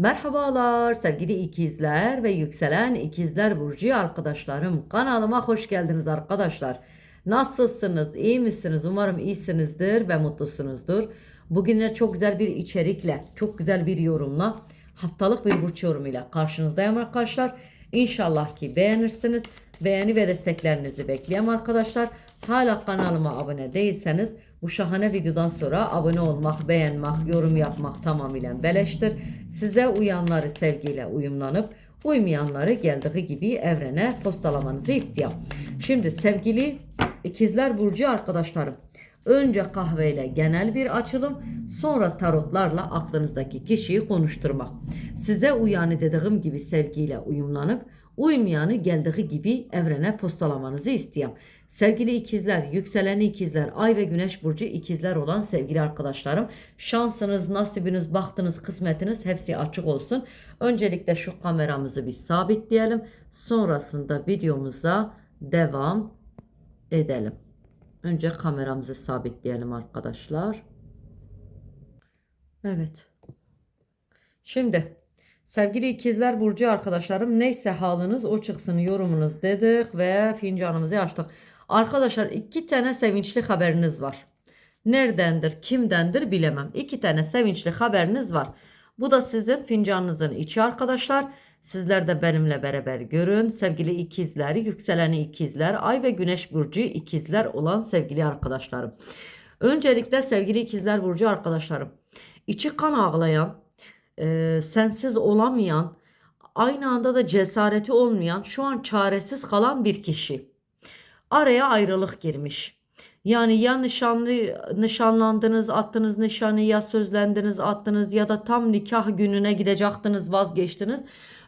Merhabalar sevgili ikizler ve yükselen ikizler burcu arkadaşlarım. Kanalıma hoş geldiniz arkadaşlar. Nasılsınız? İyi misiniz? Umarım iyisinizdir ve mutlusunuzdur. Bugünler çok güzel bir içerikle, çok güzel bir yorumla, haftalık bir burç yorumuyla karşınızdayım arkadaşlar. İnşallah ki beğenirsiniz. Beğeni ve desteklerinizi bekliyorum arkadaşlar. Hala kanalıma abone değilseniz bu şahane videodan sonra abone olmak, beğenmek, yorum yapmak tamamıyla beleştir. Size uyanları sevgiyle uyumlanıp uymayanları geldiği gibi evrene postalamanızı istiyorum. Şimdi sevgili ikizler burcu arkadaşlarım. Önce kahveyle genel bir açılım, sonra tarotlarla aklınızdaki kişiyi konuşturma. Size uyanı dediğim gibi sevgiyle uyumlanıp uymayanı geldiği gibi evrene postalamanızı istiyorum. Sevgili ikizler, yükseleni ikizler, ay ve güneş burcu ikizler olan sevgili arkadaşlarım. Şansınız, nasibiniz, bahtınız, kısmetiniz hepsi açık olsun. Öncelikle şu kameramızı bir sabitleyelim. Sonrasında videomuza devam edelim. Önce kameramızı sabitleyelim arkadaşlar. Evet. Şimdi sevgili ikizler burcu arkadaşlarım neyse haliniz o çıksın yorumunuz dedik ve fincanımızı açtık. Arkadaşlar iki tane sevinçli haberiniz var. Neredendir, kimdendir bilemem. İki tane sevinçli haberiniz var. Bu da sizin fincanınızın içi arkadaşlar. Sizler de benimle beraber görün. Sevgili ikizler, yükseleni ikizler, ay ve güneş burcu ikizler olan sevgili arkadaşlarım. Öncelikle sevgili ikizler burcu arkadaşlarım. içi kan ağlayan, e, sensiz olamayan, aynı anda da cesareti olmayan, şu an çaresiz kalan bir kişi. Araya ayrılık girmiş. Yani ya nişanlı nişanlandınız, attınız nişanı ya sözlendiniz, attınız ya da tam nikah gününe gidecektiniz, vazgeçtiniz.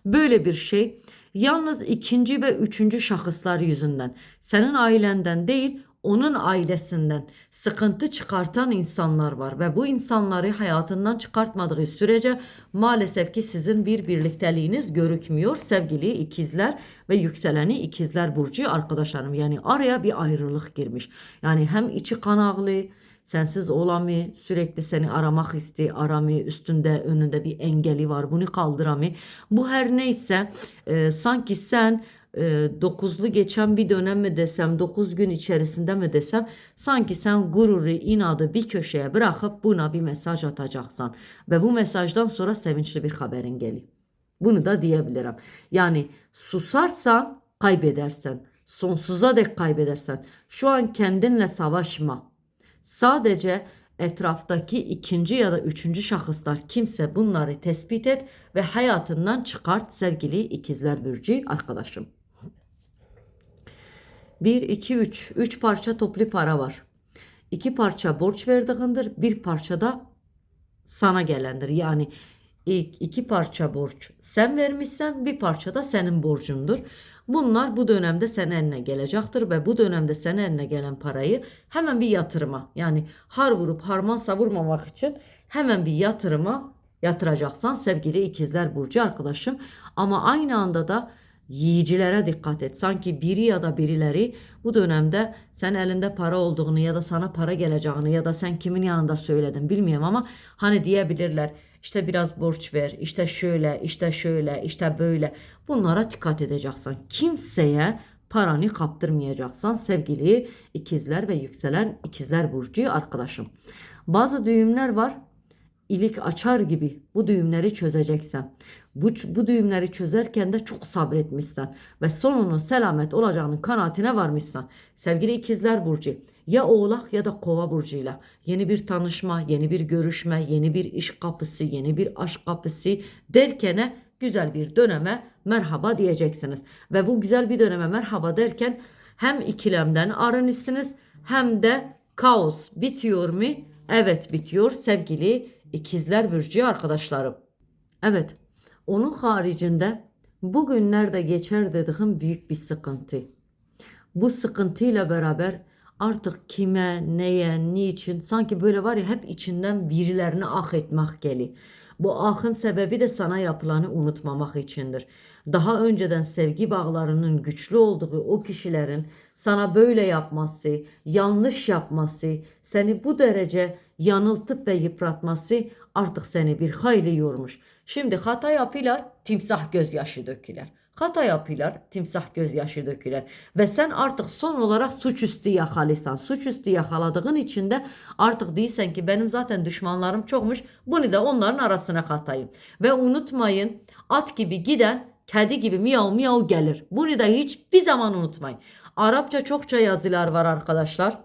Böyle bir şey. Yalnız ikinci ve üçüncü şahıslar yüzünden. Senin ailenden değil, onun ailesinden sıkıntı çıkartan insanlar var ve bu insanları hayatından çıkartmadığı sürece maalesef ki sizin bir birlikteliğiniz görükmüyor sevgili ikizler ve yükseleni ikizler burcu arkadaşlarım. Yani araya bir ayrılık girmiş. Yani hem içi kan ağlı, sensiz olamı, sürekli seni aramak isti, aramı, üstünde önünde bir engeli var, bunu kaldıramı. Bu her neyse e, sanki sen dokuzlu geçen bir dönem mi desem, dokuz gün içerisinde mi desem, sanki sen gururu, inadı bir köşeye bırakıp buna bir mesaj atacaksın. Ve bu mesajdan sonra sevinçli bir haberin geliyor. Bunu da diyebilirim. Yani susarsan kaybedersen, sonsuza dek kaybedersen. Şu an kendinle savaşma. Sadece etraftaki ikinci ya da üçüncü şahıslar kimse bunları tespit et ve hayatından çıkart sevgili ikizler burcu arkadaşım. 1, 2, 3. 3 parça toplu para var. 2 parça borç verdiğindir. Bir parça da sana gelendir. Yani ilk iki parça borç sen vermişsen bir parça da senin borcundur. Bunlar bu dönemde senin eline gelecektir ve bu dönemde senin eline gelen parayı hemen bir yatırıma yani har vurup harman savurmamak için hemen bir yatırıma yatıracaksan sevgili ikizler burcu arkadaşım. Ama aynı anda da yiyicilere dikkat et. Sanki biri ya da birileri bu dönemde sen elinde para olduğunu ya da sana para geleceğini ya da sen kimin yanında söyledin bilmiyorum ama hani diyebilirler işte biraz borç ver, işte şöyle, işte şöyle, işte böyle. Bunlara dikkat edeceksin. Kimseye paranı kaptırmayacaksan sevgili ikizler ve yükselen ikizler burcu arkadaşım. Bazı düğümler var ilik açar gibi bu düğümleri çözeceksen. Bu, bu düğümleri çözerken de çok sabretmişsen ve sonunun selamet olacağının kanaatine varmışsan. Sevgili ikizler burcu ya oğlak ya da kova burcuyla yeni bir tanışma, yeni bir görüşme, yeni bir iş kapısı, yeni bir aşk kapısı derkene güzel bir döneme merhaba diyeceksiniz. Ve bu güzel bir döneme merhaba derken hem ikilemden arınırsınız hem de kaos bitiyor mu? Evet bitiyor sevgili ikizler burcu arkadaşlarım. Evet onun haricinde bugünlerde geçer dediğim büyük bir sıkıntı. Bu sıkıntıyla beraber artık kime, neye, niçin sanki böyle var ya hep içinden birilerini ah etmek geliyor. Bu ahın sebebi de sana yapılanı unutmamak içindir. Daha önceden sevgi bağlarının güçlü olduğu o kişilerin sana böyle yapması, yanlış yapması, seni bu derece yanıltıp ve yıpratması artık seni bir hayli yormuş. Şimdi hata yapıyorlar, timsah gözyaşı döküler. Hata yapıyorlar, timsah gözyaşı döküler. Ve sen artık son olarak suçüstü yakalıysan. Suçüstü yakaladığın için de artık değilsen ki benim zaten düşmanlarım çokmuş. Bunu da onların arasına katayım. Ve unutmayın at gibi giden kedi gibi miyav miyav gelir. Bunu da hiçbir zaman unutmayın. Arapça çokça yazılar var arkadaşlar.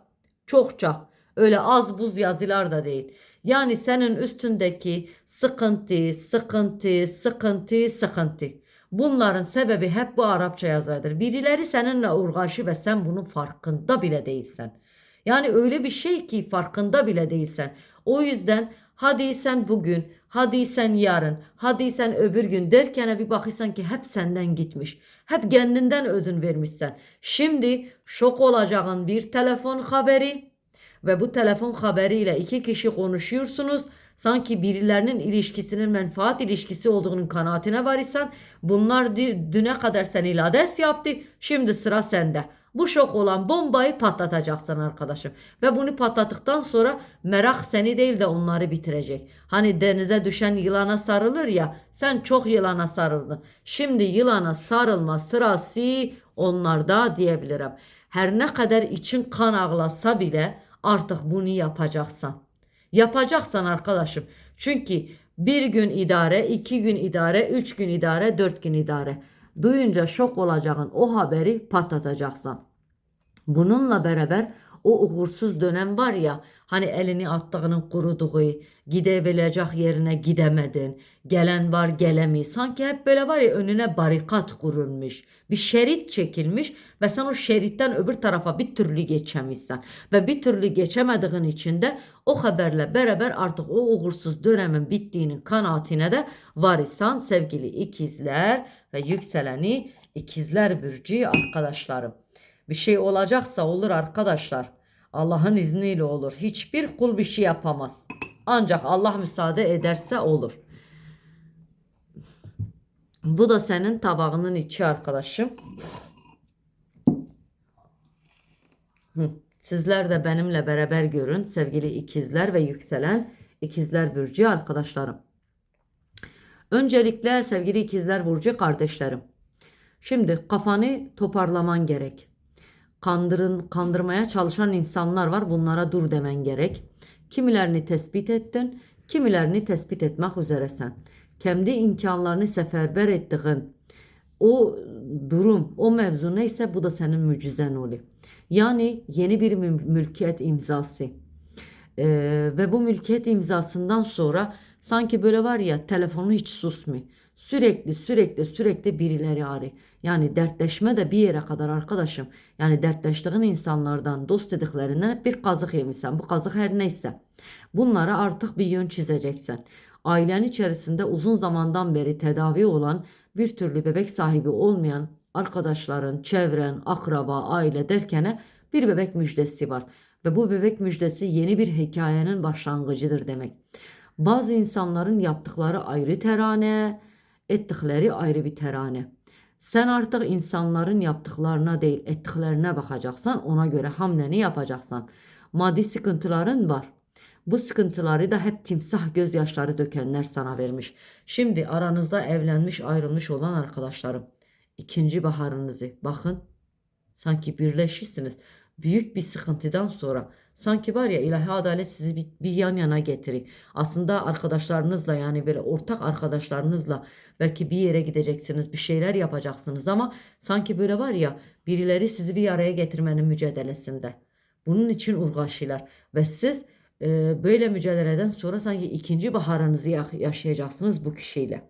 Çokça. Öyle az buz yazılar da değil. Yani senin üstündeki sıkıntı, sıkıntı, sıkıntı, sıkıntı. Bunların sebebi hep bu Arapça yazardır. Birileri seninle uğraşı ve sen bunun farkında bile değilsen. Yani öyle bir şey ki farkında bile değilsen. O yüzden hadi sen bugün, hadi sen yarın, hadi sen öbür gün derken bir bakırsan ki hep senden gitmiş. Hep kendinden ödün vermişsen. Şimdi şok olacağın bir telefon haberi ve bu telefon haberiyle iki kişi konuşuyorsunuz. Sanki birilerinin ilişkisinin menfaat ilişkisi olduğunun kanaatine var isen bunlar dü- düne kadar seni lades yaptı. Şimdi sıra sende. Bu şok olan bombayı patlatacaksın arkadaşım. Ve bunu patlattıktan sonra merak seni değil de onları bitirecek. Hani denize düşen yılana sarılır ya sen çok yılana sarıldın. Şimdi yılana sarılma sırası onlarda diyebilirim. Her ne kadar için kan ağlasa bile artık bunu yapacaksan. Yapacaksan arkadaşım. Çünkü bir gün idare, iki gün idare, üç gün idare, dört gün idare. Duyunca şok olacağın o haberi patlatacaksın. Bununla beraber o uğursuz dönem var ya hani elini attığının kuruduğu, gidebilecek yerine gidemedin, gelen var gelemiyor. Sanki hep böyle var ya önüne barikat kurulmuş. Bir şerit çekilmiş ve sen o şeritten öbür tarafa bir türlü geçemişsin. Ve bir türlü geçemediğin için de o haberle beraber artık o uğursuz dönemin bittiğinin kanaatine de varsan sevgili ikizler ve yükseleni ikizler bürcü arkadaşlarım. Bir şey olacaksa olur arkadaşlar. Allah'ın izniyle olur. Hiçbir kul bir şey yapamaz. Ancak Allah müsaade ederse olur. Bu da senin tabağının içi arkadaşım. Sizler de benimle beraber görün sevgili ikizler ve yükselen ikizler burcu arkadaşlarım. Öncelikle sevgili ikizler burcu kardeşlerim. Şimdi kafanı toparlaman gerek. Kandırın, kandırmaya çalışan insanlar var. Bunlara dur demen gerek. Kimilerini tespit ettin, kimilerini tespit etmek üzeresin. Kendi imkanlarını seferber ettiğin o durum, o mevzu neyse bu da senin mucizen oluyor. Yani yeni bir mül- mülkiyet imzası. Ee, ve bu mülkiyet imzasından sonra sanki böyle var ya telefonu hiç susmuyor. Sürekli sürekli sürekli birileri arıyor. Yani dertleşme de bir yere kadar arkadaşım. Yani dertleştiğin insanlardan, dost dediklerinden bir kazık yemişsen. Bu kazık her neyse. Bunlara artık bir yön çizeceksin. Ailen içerisinde uzun zamandan beri tedavi olan bir türlü bebek sahibi olmayan arkadaşların, çevren, akraba, aile derkene bir bebek müjdesi var. Ve bu bebek müjdesi yeni bir hikayenin başlangıcıdır demek. Bazı insanların yaptıkları ayrı terane, ettikleri ayrı bir terane. Sen artık insanların yaptıklarına değil ettiklerine bakacaksan ona göre hamleni yapacaksan. Maddi sıkıntıların var. Bu sıkıntıları da hep timsah gözyaşları dökenler sana vermiş. Şimdi aranızda evlenmiş ayrılmış olan arkadaşlarım. ikinci baharınızı bakın. Sanki birleşirsiniz. Büyük bir sıkıntıdan sonra sanki var ya ilahi adalet sizi bir, bir yan yana getirir. Aslında arkadaşlarınızla yani böyle ortak arkadaşlarınızla belki bir yere gideceksiniz, bir şeyler yapacaksınız ama sanki böyle var ya birileri sizi bir araya getirmenin mücadelesinde. Bunun için uğraşıyorlar ve siz e, böyle mücadeleden sonra sanki ikinci baharınızı ya- yaşayacaksınız bu kişiyle.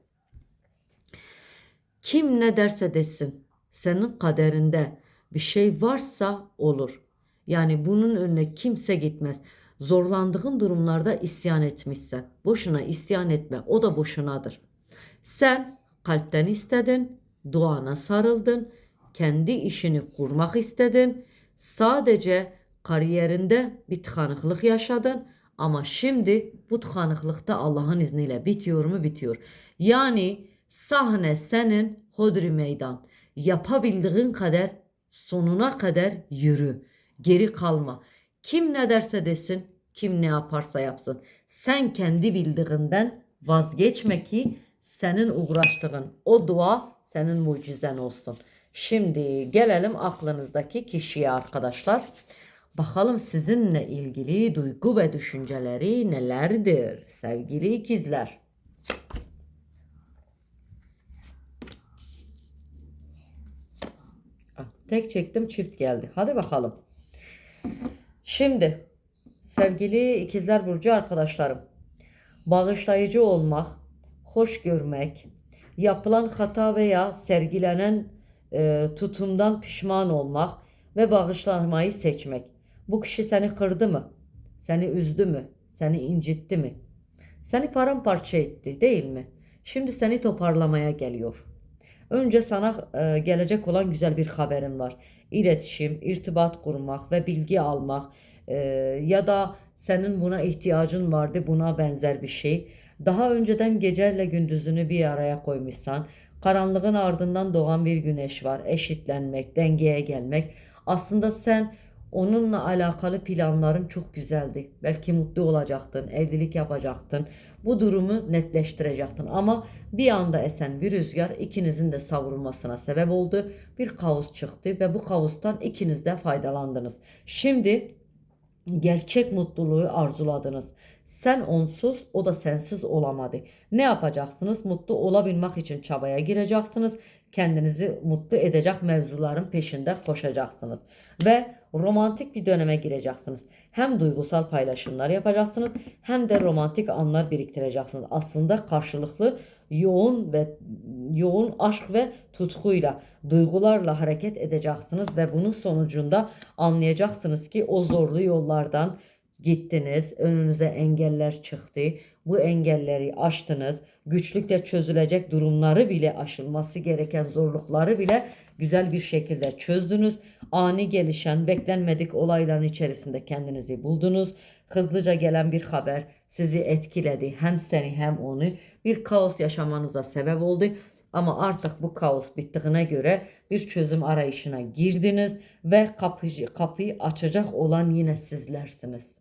Kim ne derse desin senin kaderinde bir şey varsa olur. Yani bunun önüne kimse gitmez. Zorlandığın durumlarda isyan etmişsen. Boşuna isyan etme. O da boşunadır. Sen kalpten istedin, duana sarıldın, kendi işini kurmak istedin. Sadece kariyerinde bir tıkanıklık yaşadın ama şimdi bu tıkanıklıkta Allah'ın izniyle bitiyor mu bitiyor. Yani sahne senin hodri meydan. Yapabildiğin kadar sonuna kadar yürü. Geri kalma. Kim ne derse desin Kim ne yaparsa yapsın. Sen kendi bildiğinden vazgeçme ki senin uğraştığın o dua senin mucizen olsun. Şimdi gelelim aklınızdaki kişiye arkadaşlar. Bakalım sizinle ilgili duygu ve düşünceleri nelerdir sevgili ikizler? Ah, Tek çektim çift geldi. Hadi bakalım. Şimdi sevgili ikizler burcu arkadaşlarım. Bağışlayıcı olmak, hoş görmek, yapılan hata veya sergilenen e, tutumdan pişman olmak ve bağışlanmayı seçmek. Bu kişi seni kırdı mı? Seni üzdü mü? Seni incitti mi? Seni paramparça etti değil mi? Şimdi seni toparlamaya geliyor. Önce sana e, gelecek olan güzel bir haberim var. İletişim, irtibat kurmak ve bilgi almak e, ya da senin buna ihtiyacın vardı buna benzer bir şey. Daha önceden geceyle gündüzünü bir araya koymuşsan, karanlığın ardından doğan bir güneş var. Eşitlenmek, dengeye gelmek. Aslında sen onunla alakalı planların çok güzeldi. Belki mutlu olacaktın, evlilik yapacaktın. Bu durumu netleştirecektin ama bir anda esen bir rüzgar ikinizin de savrulmasına sebep oldu. Bir kaos çıktı ve bu kaostan ikiniz de faydalandınız. Şimdi gerçek mutluluğu arzuladınız. Sen onsuz, o da sensiz olamadı. Ne yapacaksınız? Mutlu olabilmek için çabaya gireceksiniz. Kendinizi mutlu edecek mevzuların peşinde koşacaksınız. Ve romantik bir döneme gireceksiniz. Hem duygusal paylaşımlar yapacaksınız hem de romantik anlar biriktireceksiniz. Aslında karşılıklı yoğun ve yoğun aşk ve tutkuyla, duygularla hareket edeceksiniz ve bunun sonucunda anlayacaksınız ki o zorlu yollardan gittiniz, önünüze engeller çıktı. Bu engelleri aştınız. Güçlükle çözülecek durumları bile aşılması gereken zorlukları bile güzel bir şekilde çözdünüz. Ani gelişen beklenmedik olayların içerisinde kendinizi buldunuz. Hızlıca gelen bir haber sizi etkiledi. Hem seni hem onu bir kaos yaşamanıza sebep oldu. Ama artık bu kaos bittiğine göre bir çözüm arayışına girdiniz ve kapıcı, kapıyı açacak olan yine sizlersiniz.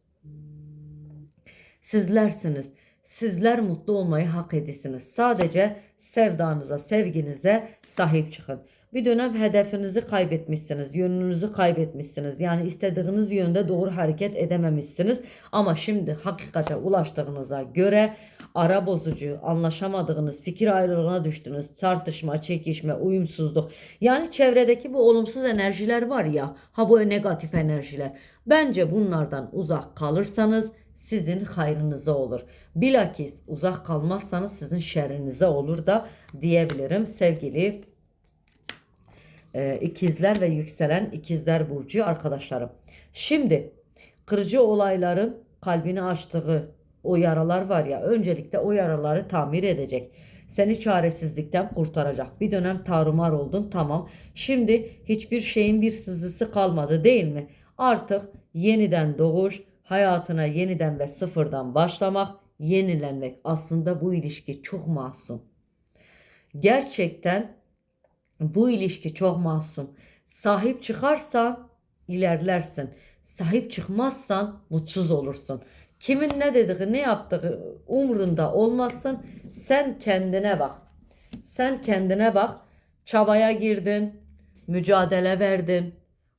Sizlersiniz. Sizler mutlu olmayı hak edisiniz. Sadece sevdanıza, sevginize sahip çıkın. Bir dönem hedefinizi kaybetmişsiniz, yönünüzü kaybetmişsiniz. Yani istediğiniz yönde doğru hareket edememişsiniz. Ama şimdi hakikate ulaştığınıza göre ara bozucu, anlaşamadığınız, fikir ayrılığına düştünüz, tartışma, çekişme, uyumsuzluk. Yani çevredeki bu olumsuz enerjiler var ya, ha bu negatif enerjiler. Bence bunlardan uzak kalırsanız sizin hayrınıza olur. Bilakis uzak kalmazsanız sizin şerrinize olur da diyebilirim sevgili e, ikizler ve yükselen ikizler burcu arkadaşlarım. Şimdi kırıcı olayların kalbini açtığı o yaralar var ya öncelikle o yaraları tamir edecek. Seni çaresizlikten kurtaracak. Bir dönem tarumar oldun tamam. Şimdi hiçbir şeyin bir sızısı kalmadı değil mi? Artık yeniden doğuş, hayatına yeniden ve sıfırdan başlamak, yenilenmek. Aslında bu ilişki çok masum. Gerçekten bu ilişki çok masum. Sahip çıkarsan ilerlersin. Sahip çıkmazsan mutsuz olursun. Kimin ne dediği, ne yaptığı umrunda olmasın. Sen kendine bak. Sen kendine bak. Çabaya girdin, mücadele verdin.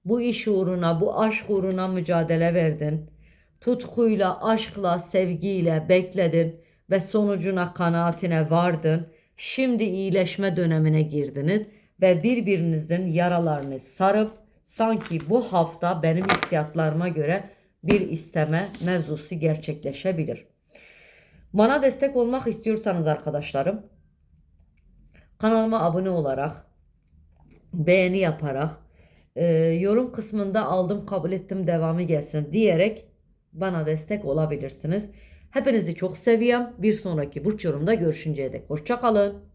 Bu iş uğruna, bu aşk uğruna mücadele verdin. Tutkuyla, aşkla, sevgiyle bekledin ve sonucuna, kanaatine vardın. Şimdi iyileşme dönemine girdiniz ve birbirinizin yaralarını sarıp sanki bu hafta benim hissiyatlarıma göre bir isteme mevzusu gerçekleşebilir. Bana destek olmak istiyorsanız arkadaşlarım kanalıma abone olarak beğeni yaparak e, yorum kısmında aldım kabul ettim devamı gelsin diyerek bana destek olabilirsiniz. Hepinizi çok seviyorum. Bir sonraki burç yorumda görüşünceye dek. Hoşçakalın.